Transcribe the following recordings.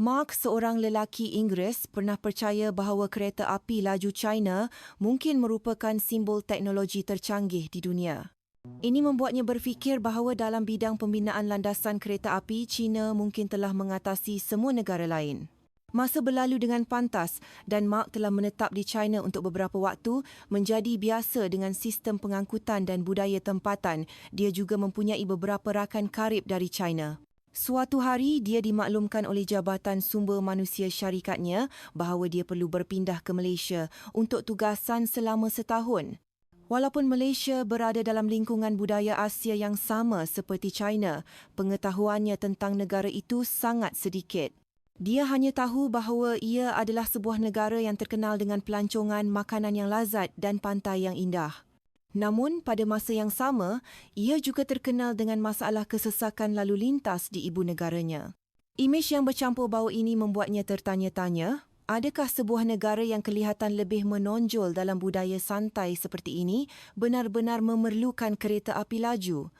Mark, seorang lelaki Inggeris, pernah percaya bahawa kereta api laju China mungkin merupakan simbol teknologi tercanggih di dunia. Ini membuatnya berfikir bahawa dalam bidang pembinaan landasan kereta api, China mungkin telah mengatasi semua negara lain. Masa berlalu dengan pantas dan Mark telah menetap di China untuk beberapa waktu menjadi biasa dengan sistem pengangkutan dan budaya tempatan. Dia juga mempunyai beberapa rakan karib dari China. Suatu hari, dia dimaklumkan oleh Jabatan Sumber Manusia syarikatnya bahawa dia perlu berpindah ke Malaysia untuk tugasan selama setahun. Walaupun Malaysia berada dalam lingkungan budaya Asia yang sama seperti China, pengetahuannya tentang negara itu sangat sedikit. Dia hanya tahu bahawa ia adalah sebuah negara yang terkenal dengan pelancongan makanan yang lazat dan pantai yang indah. Namun, pada masa yang sama, ia juga terkenal dengan masalah kesesakan lalu lintas di ibu negaranya. Imej yang bercampur bau ini membuatnya tertanya-tanya, adakah sebuah negara yang kelihatan lebih menonjol dalam budaya santai seperti ini benar-benar memerlukan kereta api laju?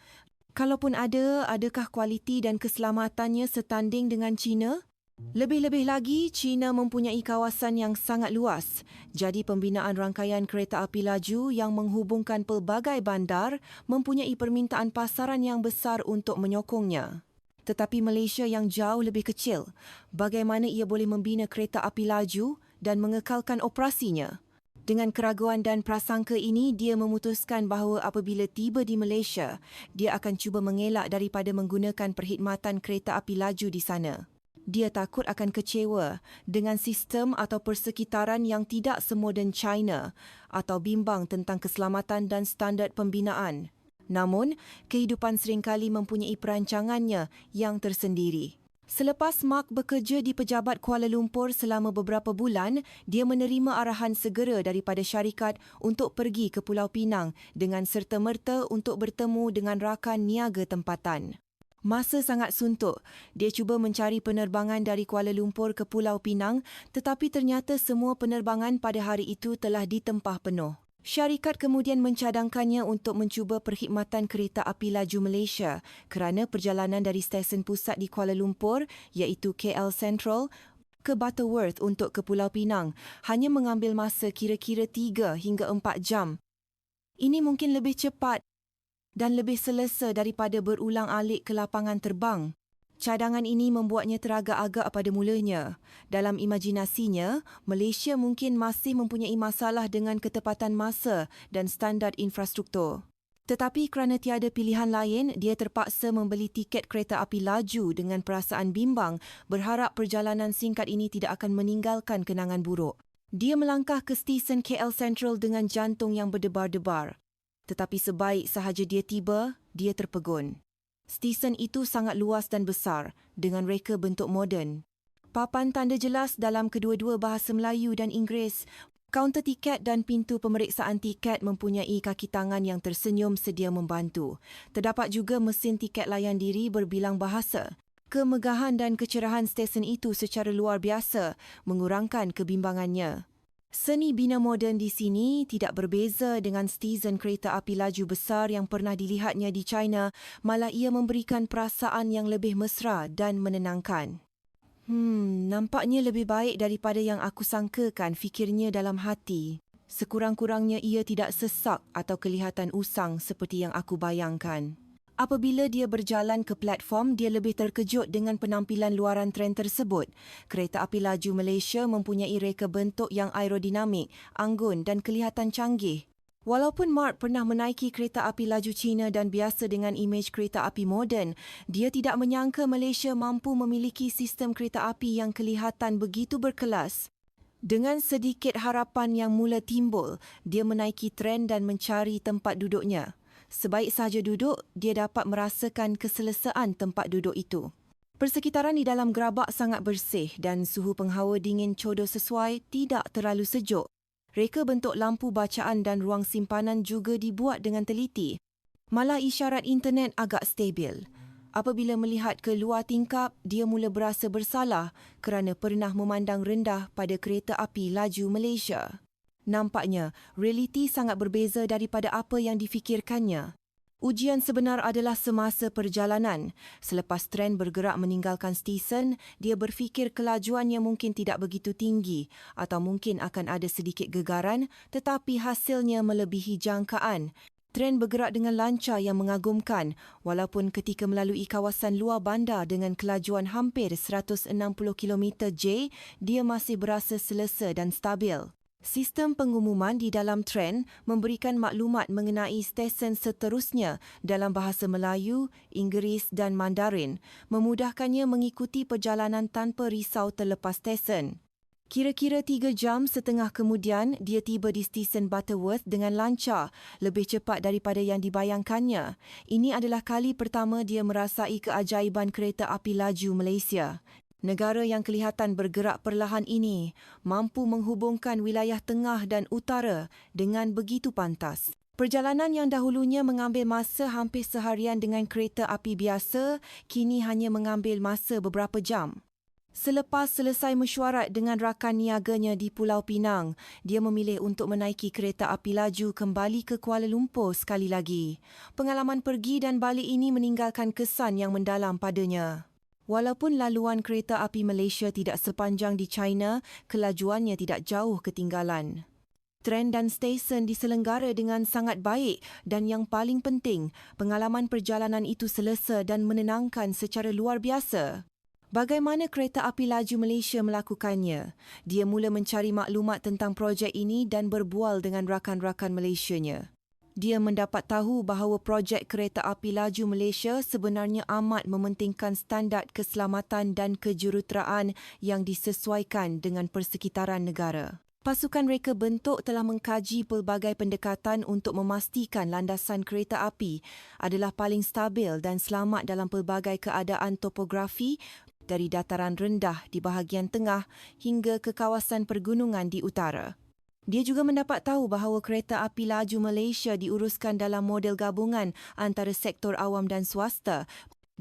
Kalaupun ada, adakah kualiti dan keselamatannya setanding dengan China? Lebih-lebih lagi, China mempunyai kawasan yang sangat luas. Jadi pembinaan rangkaian kereta api laju yang menghubungkan pelbagai bandar mempunyai permintaan pasaran yang besar untuk menyokongnya. Tetapi Malaysia yang jauh lebih kecil, bagaimana ia boleh membina kereta api laju dan mengekalkan operasinya? Dengan keraguan dan prasangka ini, dia memutuskan bahawa apabila tiba di Malaysia, dia akan cuba mengelak daripada menggunakan perkhidmatan kereta api laju di sana. Dia takut akan kecewa dengan sistem atau persekitaran yang tidak semoden China atau bimbang tentang keselamatan dan standard pembinaan. Namun, kehidupan seringkali mempunyai perancangannya yang tersendiri. Selepas Mark bekerja di Pejabat Kuala Lumpur selama beberapa bulan, dia menerima arahan segera daripada syarikat untuk pergi ke Pulau Pinang dengan serta-merta untuk bertemu dengan rakan niaga tempatan. Masa sangat suntuk. Dia cuba mencari penerbangan dari Kuala Lumpur ke Pulau Pinang tetapi ternyata semua penerbangan pada hari itu telah ditempah penuh. Syarikat kemudian mencadangkannya untuk mencuba perkhidmatan kereta api laju Malaysia kerana perjalanan dari stesen pusat di Kuala Lumpur iaitu KL Central ke Butterworth untuk ke Pulau Pinang hanya mengambil masa kira-kira 3 hingga 4 jam. Ini mungkin lebih cepat dan lebih selesa daripada berulang alik ke lapangan terbang. Cadangan ini membuatnya teragak-agak pada mulanya. Dalam imajinasinya, Malaysia mungkin masih mempunyai masalah dengan ketepatan masa dan standard infrastruktur. Tetapi kerana tiada pilihan lain, dia terpaksa membeli tiket kereta api laju dengan perasaan bimbang berharap perjalanan singkat ini tidak akan meninggalkan kenangan buruk. Dia melangkah ke stesen KL Central dengan jantung yang berdebar-debar. Tetapi sebaik sahaja dia tiba, dia terpegun. Stesen itu sangat luas dan besar dengan reka bentuk moden. Papan tanda jelas dalam kedua-dua bahasa Melayu dan Inggeris. Kaunter tiket dan pintu pemeriksaan tiket mempunyai kaki tangan yang tersenyum sedia membantu. Terdapat juga mesin tiket layan diri berbilang bahasa. Kemegahan dan kecerahan stesen itu secara luar biasa mengurangkan kebimbangannya. Seni bina moden di sini tidak berbeza dengan stesen kereta api laju besar yang pernah dilihatnya di China, malah ia memberikan perasaan yang lebih mesra dan menenangkan. Hmm, nampaknya lebih baik daripada yang aku sangkakan fikirnya dalam hati. Sekurang-kurangnya ia tidak sesak atau kelihatan usang seperti yang aku bayangkan. Apabila dia berjalan ke platform, dia lebih terkejut dengan penampilan luaran tren tersebut. Kereta api laju Malaysia mempunyai reka bentuk yang aerodinamik, anggun dan kelihatan canggih. Walaupun Mark pernah menaiki kereta api laju China dan biasa dengan imej kereta api moden, dia tidak menyangka Malaysia mampu memiliki sistem kereta api yang kelihatan begitu berkelas. Dengan sedikit harapan yang mula timbul, dia menaiki tren dan mencari tempat duduknya. Sebaik sahaja duduk, dia dapat merasakan keselesaan tempat duduk itu. Persekitaran di dalam gerabak sangat bersih dan suhu penghawa dingin codo sesuai tidak terlalu sejuk. Reka bentuk lampu bacaan dan ruang simpanan juga dibuat dengan teliti. Malah isyarat internet agak stabil. Apabila melihat ke luar tingkap, dia mula berasa bersalah kerana pernah memandang rendah pada kereta api laju Malaysia. Nampaknya, realiti sangat berbeza daripada apa yang difikirkannya. Ujian sebenar adalah semasa perjalanan. Selepas tren bergerak meninggalkan stesen, dia berfikir kelajuannya mungkin tidak begitu tinggi atau mungkin akan ada sedikit gegaran tetapi hasilnya melebihi jangkaan. Tren bergerak dengan lancar yang mengagumkan walaupun ketika melalui kawasan luar bandar dengan kelajuan hampir 160 km/j, dia masih berasa selesa dan stabil. Sistem pengumuman di dalam tren memberikan maklumat mengenai stesen seterusnya dalam bahasa Melayu, Inggeris dan Mandarin, memudahkannya mengikuti perjalanan tanpa risau terlepas stesen. Kira-kira tiga jam setengah kemudian, dia tiba di stesen Butterworth dengan lancar, lebih cepat daripada yang dibayangkannya. Ini adalah kali pertama dia merasai keajaiban kereta api laju Malaysia. Negara yang kelihatan bergerak perlahan ini mampu menghubungkan wilayah tengah dan utara dengan begitu pantas. Perjalanan yang dahulunya mengambil masa hampir seharian dengan kereta api biasa kini hanya mengambil masa beberapa jam. Selepas selesai mesyuarat dengan rakan niaganya di Pulau Pinang, dia memilih untuk menaiki kereta api laju kembali ke Kuala Lumpur sekali lagi. Pengalaman pergi dan balik ini meninggalkan kesan yang mendalam padanya. Walaupun laluan kereta api Malaysia tidak sepanjang di China, kelajuannya tidak jauh ketinggalan. Tren dan stesen diselenggara dengan sangat baik dan yang paling penting, pengalaman perjalanan itu selesa dan menenangkan secara luar biasa. Bagaimana kereta api laju Malaysia melakukannya? Dia mula mencari maklumat tentang projek ini dan berbual dengan rakan-rakan Malaysianya. Dia mendapat tahu bahawa projek kereta api laju Malaysia sebenarnya amat mementingkan standard keselamatan dan kejuruteraan yang disesuaikan dengan persekitaran negara. Pasukan reka bentuk telah mengkaji pelbagai pendekatan untuk memastikan landasan kereta api adalah paling stabil dan selamat dalam pelbagai keadaan topografi dari dataran rendah di bahagian tengah hingga ke kawasan pergunungan di utara. Dia juga mendapat tahu bahawa kereta api laju Malaysia diuruskan dalam model gabungan antara sektor awam dan swasta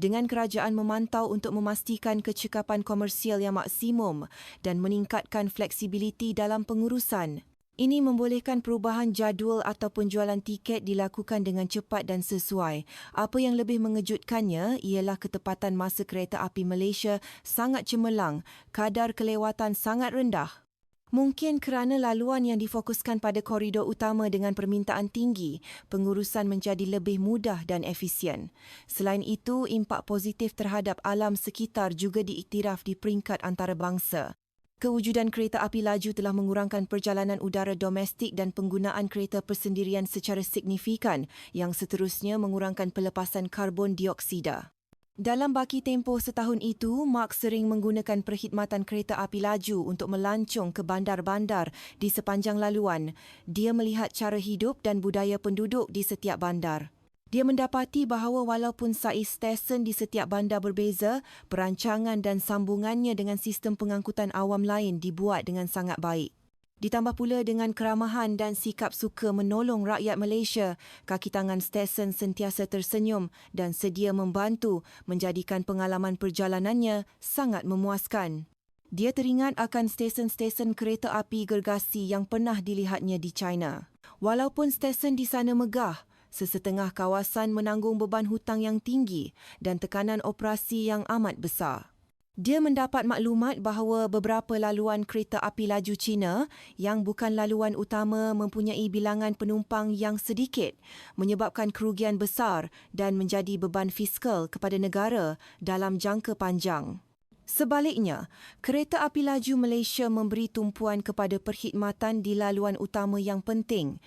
dengan kerajaan memantau untuk memastikan kecekapan komersial yang maksimum dan meningkatkan fleksibiliti dalam pengurusan. Ini membolehkan perubahan jadual atau penjualan tiket dilakukan dengan cepat dan sesuai. Apa yang lebih mengejutkannya ialah ketepatan masa kereta api Malaysia sangat cemerlang, kadar kelewatan sangat rendah. Mungkin kerana laluan yang difokuskan pada koridor utama dengan permintaan tinggi, pengurusan menjadi lebih mudah dan efisien. Selain itu, impak positif terhadap alam sekitar juga diiktiraf di peringkat antarabangsa. Kewujudan kereta api laju telah mengurangkan perjalanan udara domestik dan penggunaan kereta persendirian secara signifikan yang seterusnya mengurangkan pelepasan karbon dioksida. Dalam baki tempoh setahun itu, Mark sering menggunakan perkhidmatan kereta api laju untuk melancong ke bandar-bandar di sepanjang laluan. Dia melihat cara hidup dan budaya penduduk di setiap bandar. Dia mendapati bahawa walaupun saiz stesen di setiap bandar berbeza, perancangan dan sambungannya dengan sistem pengangkutan awam lain dibuat dengan sangat baik. Ditambah pula dengan keramahan dan sikap suka menolong rakyat Malaysia, kaki tangan stesen sentiasa tersenyum dan sedia membantu menjadikan pengalaman perjalanannya sangat memuaskan. Dia teringat akan stesen-stesen kereta api gergasi yang pernah dilihatnya di China. Walaupun stesen di sana megah, sesetengah kawasan menanggung beban hutang yang tinggi dan tekanan operasi yang amat besar. Dia mendapat maklumat bahawa beberapa laluan kereta api laju Cina yang bukan laluan utama mempunyai bilangan penumpang yang sedikit menyebabkan kerugian besar dan menjadi beban fiskal kepada negara dalam jangka panjang. Sebaliknya, kereta api laju Malaysia memberi tumpuan kepada perkhidmatan di laluan utama yang penting.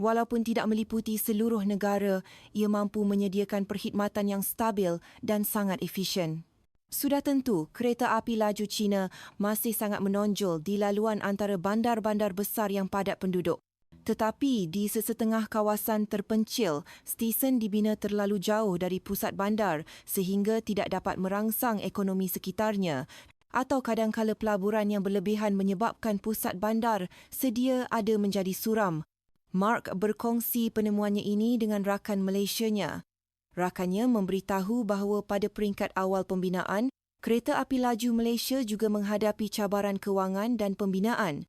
Walaupun tidak meliputi seluruh negara, ia mampu menyediakan perkhidmatan yang stabil dan sangat efisien. Sudah tentu, kereta api laju Cina masih sangat menonjol di laluan antara bandar-bandar besar yang padat penduduk. Tetapi di sesetengah kawasan terpencil, stesen dibina terlalu jauh dari pusat bandar sehingga tidak dapat merangsang ekonomi sekitarnya atau kadangkala pelaburan yang berlebihan menyebabkan pusat bandar sedia ada menjadi suram. Mark berkongsi penemuannya ini dengan rakan Malaysianya. Rakannya memberitahu bahawa pada peringkat awal pembinaan, kereta api laju Malaysia juga menghadapi cabaran kewangan dan pembinaan.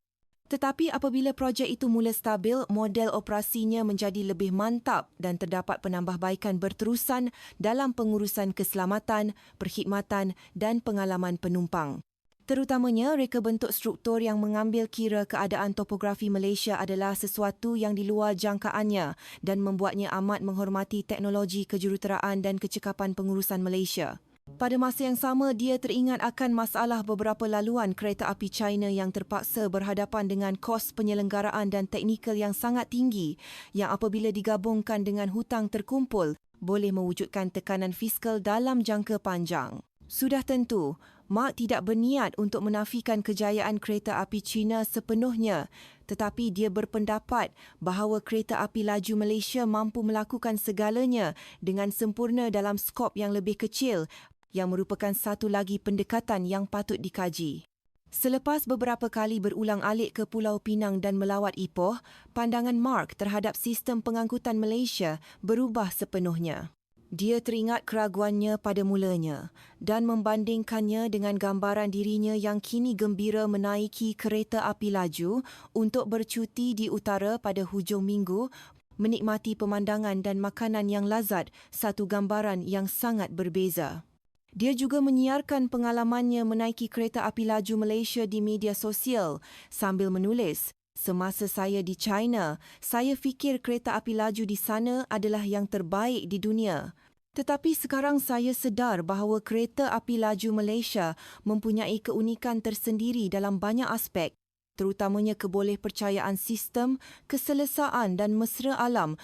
Tetapi apabila projek itu mula stabil, model operasinya menjadi lebih mantap dan terdapat penambahbaikan berterusan dalam pengurusan keselamatan, perkhidmatan dan pengalaman penumpang. Terutamanya, reka bentuk struktur yang mengambil kira keadaan topografi Malaysia adalah sesuatu yang di luar jangkaannya dan membuatnya amat menghormati teknologi kejuruteraan dan kecekapan pengurusan Malaysia. Pada masa yang sama, dia teringat akan masalah beberapa laluan kereta api China yang terpaksa berhadapan dengan kos penyelenggaraan dan teknikal yang sangat tinggi yang apabila digabungkan dengan hutang terkumpul boleh mewujudkan tekanan fiskal dalam jangka panjang. Sudah tentu, Mark tidak berniat untuk menafikan kejayaan kereta api China sepenuhnya tetapi dia berpendapat bahawa kereta api laju Malaysia mampu melakukan segalanya dengan sempurna dalam skop yang lebih kecil yang merupakan satu lagi pendekatan yang patut dikaji. Selepas beberapa kali berulang-alik ke Pulau Pinang dan melawat Ipoh, pandangan Mark terhadap sistem pengangkutan Malaysia berubah sepenuhnya. Dia teringat keraguannya pada mulanya dan membandingkannya dengan gambaran dirinya yang kini gembira menaiki kereta api laju untuk bercuti di utara pada hujung minggu menikmati pemandangan dan makanan yang lazat, satu gambaran yang sangat berbeza. Dia juga menyiarkan pengalamannya menaiki kereta api laju Malaysia di media sosial sambil menulis, Semasa saya di China, saya fikir kereta api laju di sana adalah yang terbaik di dunia. Tetapi sekarang saya sedar bahawa kereta api laju Malaysia mempunyai keunikan tersendiri dalam banyak aspek, terutamanya kebolehpercayaan sistem, keselesaan dan mesra alam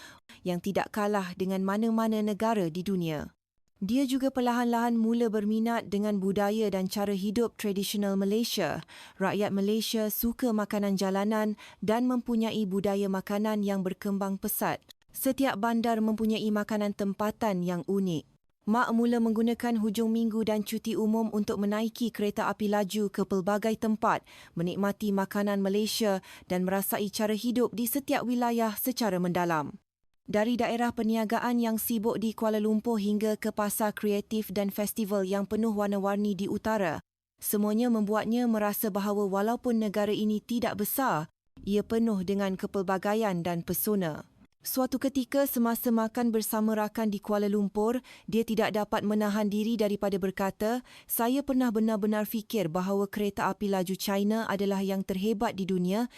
yang tidak kalah dengan mana-mana negara di dunia. Dia juga perlahan-lahan mula berminat dengan budaya dan cara hidup tradisional Malaysia. Rakyat Malaysia suka makanan jalanan dan mempunyai budaya makanan yang berkembang pesat. Setiap bandar mempunyai makanan tempatan yang unik. Mak mula menggunakan hujung minggu dan cuti umum untuk menaiki kereta api laju ke pelbagai tempat, menikmati makanan Malaysia dan merasai cara hidup di setiap wilayah secara mendalam. Dari daerah perniagaan yang sibuk di Kuala Lumpur hingga ke pasar kreatif dan festival yang penuh warna-warni di utara, semuanya membuatnya merasa bahawa walaupun negara ini tidak besar, ia penuh dengan kepelbagaian dan pesona. Suatu ketika semasa makan bersama rakan di Kuala Lumpur, dia tidak dapat menahan diri daripada berkata, saya pernah benar-benar fikir bahawa kereta api laju China adalah yang terhebat di dunia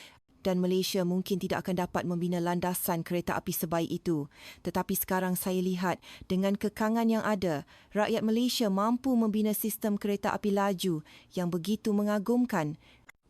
dan Malaysia mungkin tidak akan dapat membina landasan kereta api sebaik itu. Tetapi sekarang saya lihat dengan kekangan yang ada, rakyat Malaysia mampu membina sistem kereta api laju yang begitu mengagumkan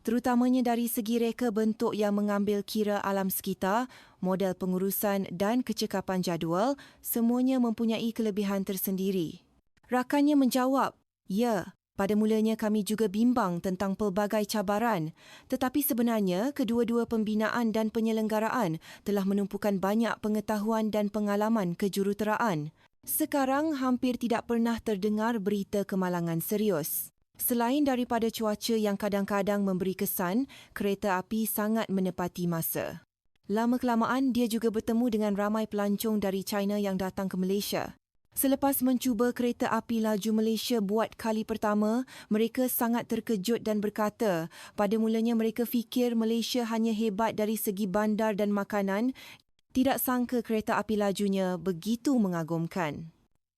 terutamanya dari segi reka bentuk yang mengambil kira alam sekitar, model pengurusan dan kecekapan jadual, semuanya mempunyai kelebihan tersendiri. Rakannya menjawab, ya, pada mulanya kami juga bimbang tentang pelbagai cabaran, tetapi sebenarnya kedua-dua pembinaan dan penyelenggaraan telah menumpukan banyak pengetahuan dan pengalaman kejuruteraan. Sekarang hampir tidak pernah terdengar berita kemalangan serius. Selain daripada cuaca yang kadang-kadang memberi kesan, kereta api sangat menepati masa. Lama-kelamaan, dia juga bertemu dengan ramai pelancong dari China yang datang ke Malaysia. Selepas mencuba kereta api laju Malaysia buat kali pertama, mereka sangat terkejut dan berkata, pada mulanya mereka fikir Malaysia hanya hebat dari segi bandar dan makanan, tidak sangka kereta api lajunya begitu mengagumkan.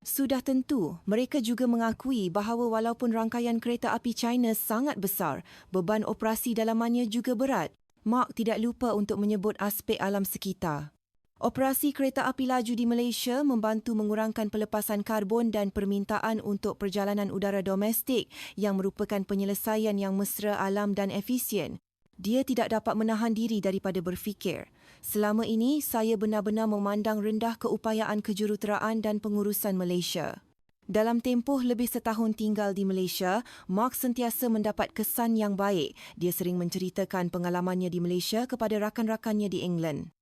Sudah tentu, mereka juga mengakui bahawa walaupun rangkaian kereta api China sangat besar, beban operasi dalamannya juga berat. Mark tidak lupa untuk menyebut aspek alam sekitar. Operasi kereta api laju di Malaysia membantu mengurangkan pelepasan karbon dan permintaan untuk perjalanan udara domestik yang merupakan penyelesaian yang mesra alam dan efisien. Dia tidak dapat menahan diri daripada berfikir. Selama ini, saya benar-benar memandang rendah keupayaan kejuruteraan dan pengurusan Malaysia. Dalam tempoh lebih setahun tinggal di Malaysia, Mark sentiasa mendapat kesan yang baik. Dia sering menceritakan pengalamannya di Malaysia kepada rakan-rakannya di England.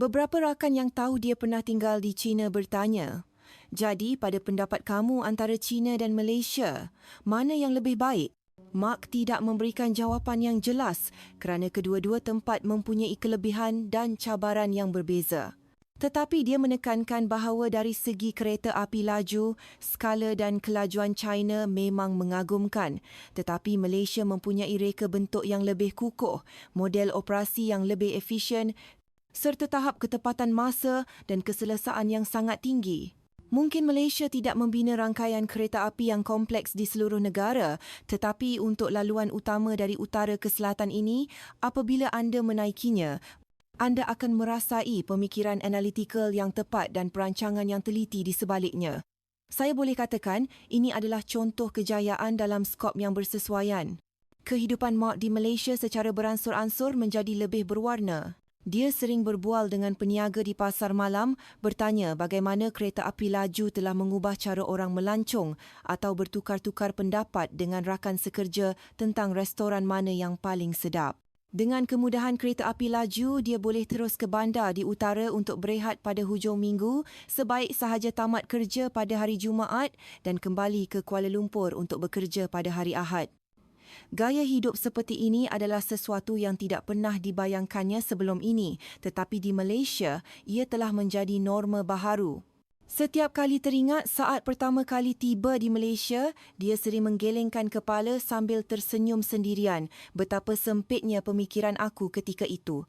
Beberapa rakan yang tahu dia pernah tinggal di China bertanya, jadi pada pendapat kamu antara China dan Malaysia, mana yang lebih baik? Mark tidak memberikan jawapan yang jelas kerana kedua-dua tempat mempunyai kelebihan dan cabaran yang berbeza. Tetapi dia menekankan bahawa dari segi kereta api laju, skala dan kelajuan China memang mengagumkan. Tetapi Malaysia mempunyai reka bentuk yang lebih kukuh, model operasi yang lebih efisien serta tahap ketepatan masa dan keselesaan yang sangat tinggi. Mungkin Malaysia tidak membina rangkaian kereta api yang kompleks di seluruh negara, tetapi untuk laluan utama dari utara ke selatan ini, apabila anda menaikinya, anda akan merasai pemikiran analitikal yang tepat dan perancangan yang teliti di sebaliknya. Saya boleh katakan ini adalah contoh kejayaan dalam skop yang bersesuaian. Kehidupan Mark di Malaysia secara beransur-ansur menjadi lebih berwarna. Dia sering berbual dengan peniaga di pasar malam bertanya bagaimana kereta api laju telah mengubah cara orang melancong atau bertukar-tukar pendapat dengan rakan sekerja tentang restoran mana yang paling sedap. Dengan kemudahan kereta api laju, dia boleh terus ke bandar di utara untuk berehat pada hujung minggu sebaik sahaja tamat kerja pada hari Jumaat dan kembali ke Kuala Lumpur untuk bekerja pada hari Ahad. Gaya hidup seperti ini adalah sesuatu yang tidak pernah dibayangkannya sebelum ini, tetapi di Malaysia, ia telah menjadi norma baharu. Setiap kali teringat saat pertama kali tiba di Malaysia, dia sering menggelengkan kepala sambil tersenyum sendirian betapa sempitnya pemikiran aku ketika itu.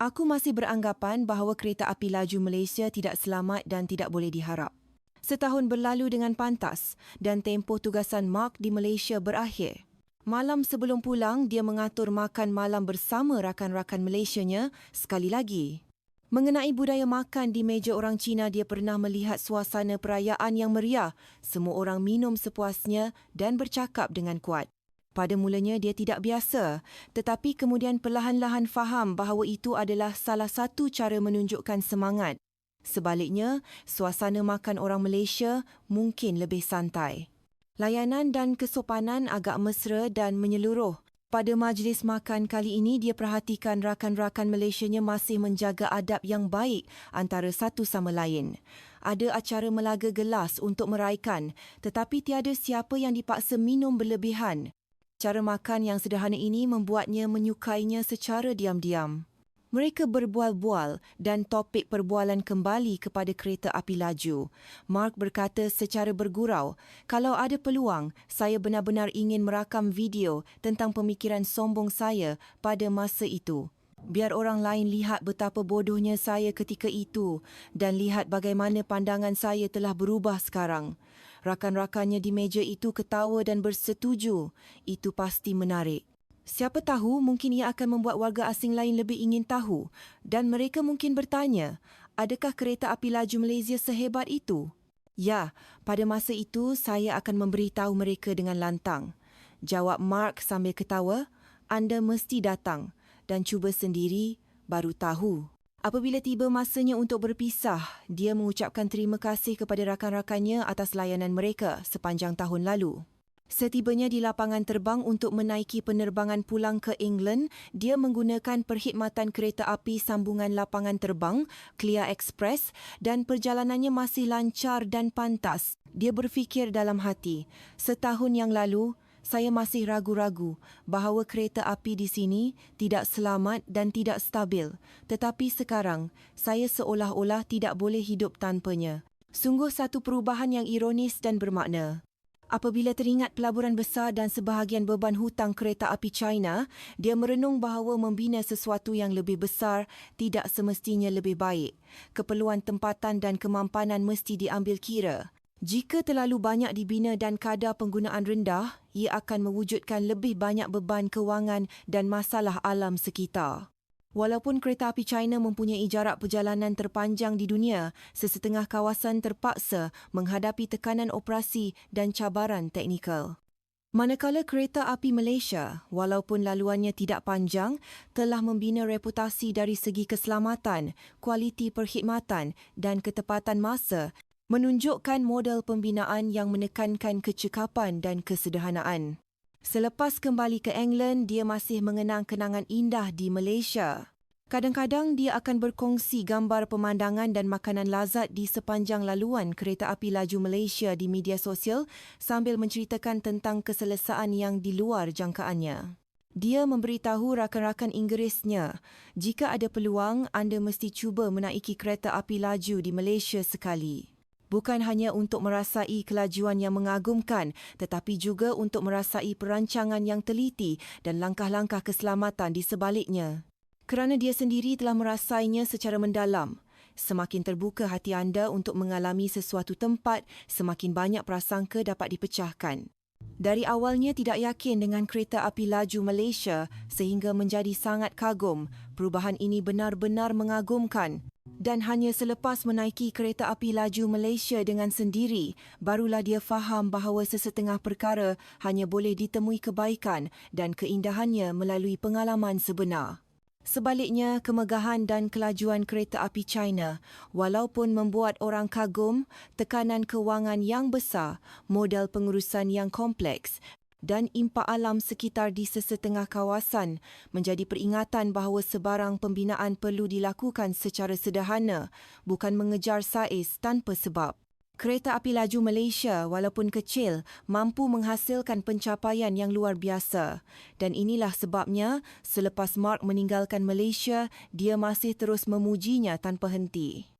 Aku masih beranggapan bahawa kereta api laju Malaysia tidak selamat dan tidak boleh diharap. Setahun berlalu dengan pantas dan tempoh tugasan Mark di Malaysia berakhir. Malam sebelum pulang, dia mengatur makan malam bersama rakan-rakan Malaysianya sekali lagi. Mengenai budaya makan di meja orang Cina, dia pernah melihat suasana perayaan yang meriah. Semua orang minum sepuasnya dan bercakap dengan kuat. Pada mulanya dia tidak biasa, tetapi kemudian perlahan-lahan faham bahawa itu adalah salah satu cara menunjukkan semangat. Sebaliknya, suasana makan orang Malaysia mungkin lebih santai. Layanan dan kesopanan agak mesra dan menyeluruh. Pada majlis makan kali ini, dia perhatikan rakan-rakan Malaysianya masih menjaga adab yang baik antara satu sama lain. Ada acara melaga gelas untuk meraikan, tetapi tiada siapa yang dipaksa minum berlebihan. Cara makan yang sederhana ini membuatnya menyukainya secara diam-diam. Mereka berbual-bual dan topik perbualan kembali kepada kereta api laju. Mark berkata secara bergurau, kalau ada peluang, saya benar-benar ingin merakam video tentang pemikiran sombong saya pada masa itu. Biar orang lain lihat betapa bodohnya saya ketika itu dan lihat bagaimana pandangan saya telah berubah sekarang. Rakan-rakannya di meja itu ketawa dan bersetuju. Itu pasti menarik. Siapa tahu mungkin ia akan membuat warga asing lain lebih ingin tahu dan mereka mungkin bertanya, adakah kereta api laju Malaysia sehebat itu? Ya, pada masa itu saya akan memberitahu mereka dengan lantang. Jawab Mark sambil ketawa, anda mesti datang dan cuba sendiri baru tahu. Apabila tiba masanya untuk berpisah, dia mengucapkan terima kasih kepada rakan-rakannya atas layanan mereka sepanjang tahun lalu. Setibanya di lapangan terbang untuk menaiki penerbangan pulang ke England, dia menggunakan perkhidmatan kereta api sambungan lapangan terbang, Clear Express dan perjalanannya masih lancar dan pantas. Dia berfikir dalam hati, setahun yang lalu, saya masih ragu-ragu bahawa kereta api di sini tidak selamat dan tidak stabil. Tetapi sekarang, saya seolah-olah tidak boleh hidup tanpanya. Sungguh satu perubahan yang ironis dan bermakna. Apabila teringat pelaburan besar dan sebahagian beban hutang kereta api China, dia merenung bahawa membina sesuatu yang lebih besar tidak semestinya lebih baik. Keperluan tempatan dan kemampanan mesti diambil kira. Jika terlalu banyak dibina dan kadar penggunaan rendah, ia akan mewujudkan lebih banyak beban kewangan dan masalah alam sekitar. Walaupun kereta api China mempunyai jarak perjalanan terpanjang di dunia, sesetengah kawasan terpaksa menghadapi tekanan operasi dan cabaran teknikal. Manakala kereta api Malaysia, walaupun laluannya tidak panjang, telah membina reputasi dari segi keselamatan, kualiti perkhidmatan dan ketepatan masa menunjukkan model pembinaan yang menekankan kecekapan dan kesederhanaan. Selepas kembali ke England, dia masih mengenang kenangan indah di Malaysia. Kadang-kadang dia akan berkongsi gambar pemandangan dan makanan lazat di sepanjang laluan kereta api laju Malaysia di media sosial sambil menceritakan tentang keselesaan yang di luar jangkaannya. Dia memberitahu rakan-rakan Inggerisnya, jika ada peluang, anda mesti cuba menaiki kereta api laju di Malaysia sekali. Bukan hanya untuk merasai kelajuan yang mengagumkan, tetapi juga untuk merasai perancangan yang teliti dan langkah-langkah keselamatan di sebaliknya. Kerana dia sendiri telah merasainya secara mendalam, semakin terbuka hati anda untuk mengalami sesuatu tempat, semakin banyak prasangka dapat dipecahkan. Dari awalnya tidak yakin dengan kereta api laju Malaysia sehingga menjadi sangat kagum, perubahan ini benar-benar mengagumkan. Dan hanya selepas menaiki kereta api laju Malaysia dengan sendiri, barulah dia faham bahawa sesetengah perkara hanya boleh ditemui kebaikan dan keindahannya melalui pengalaman sebenar. Sebaliknya, kemegahan dan kelajuan kereta api China, walaupun membuat orang kagum, tekanan kewangan yang besar, modal pengurusan yang kompleks dan impak alam sekitar di sesetengah kawasan menjadi peringatan bahawa sebarang pembinaan perlu dilakukan secara sederhana, bukan mengejar saiz tanpa sebab. Kereta api laju Malaysia walaupun kecil mampu menghasilkan pencapaian yang luar biasa dan inilah sebabnya selepas Mark meninggalkan Malaysia dia masih terus memujinya tanpa henti.